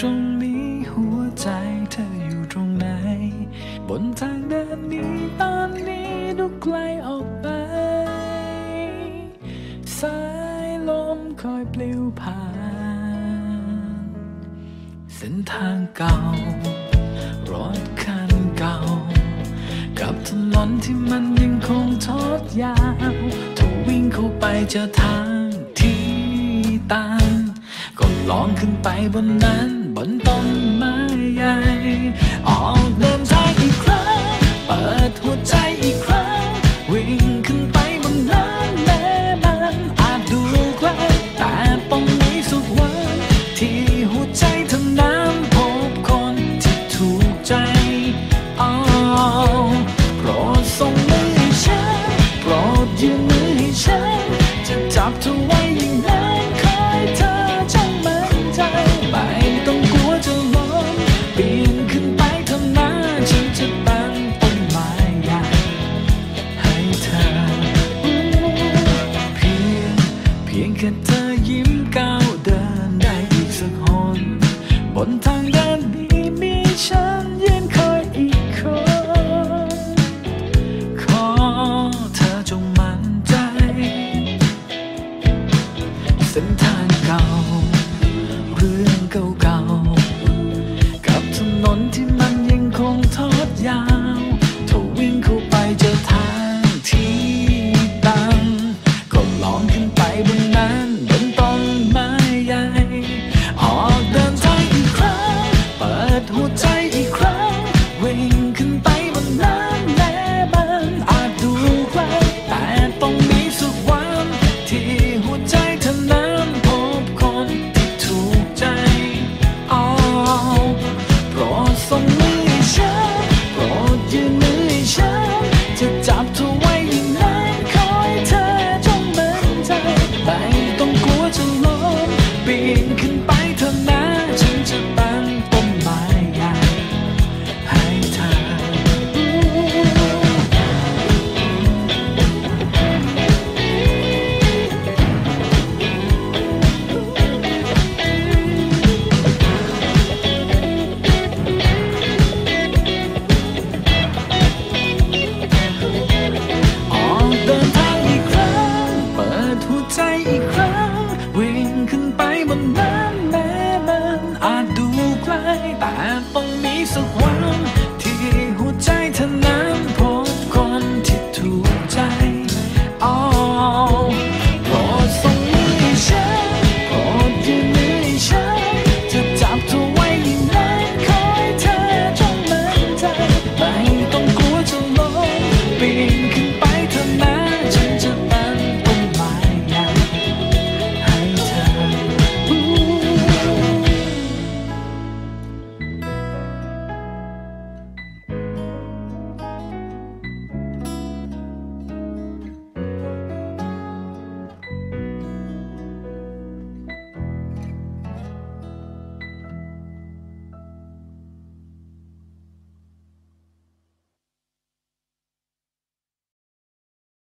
ตรงนี้หัวใจเธออยู่ตรงไหน บนทางเดินนี้ตอนนี้ดูไกลออกไป สายลมคอยปลิวผ่าน เส้นทางเก่า รถคันเก่า กับถนนที่มันยังคงทอดยาวถ้าวิ่งเข้าไปเจอทางที่ตันก็ลองขึ้นไปบนนั้น บนต้นไม้ใหญ่ ออกเดินทางอีกครั้ง เปิดหัวใจอีกครั้ง วิ่งขึ้นไปบนน้ำแม่มันอาจดูไกลแต่ปองนี้สุดวังที่หัวใจทำน้ำพบคนที่ถูกใจเอาโปรดส่งมือให้ฉันโปรดยืนมือให้ฉันจะจับเธอไว้ แค่เธอยิ้มก้าวเดินได้อีกสักหนบนทางเดินนี้มีฉันยืน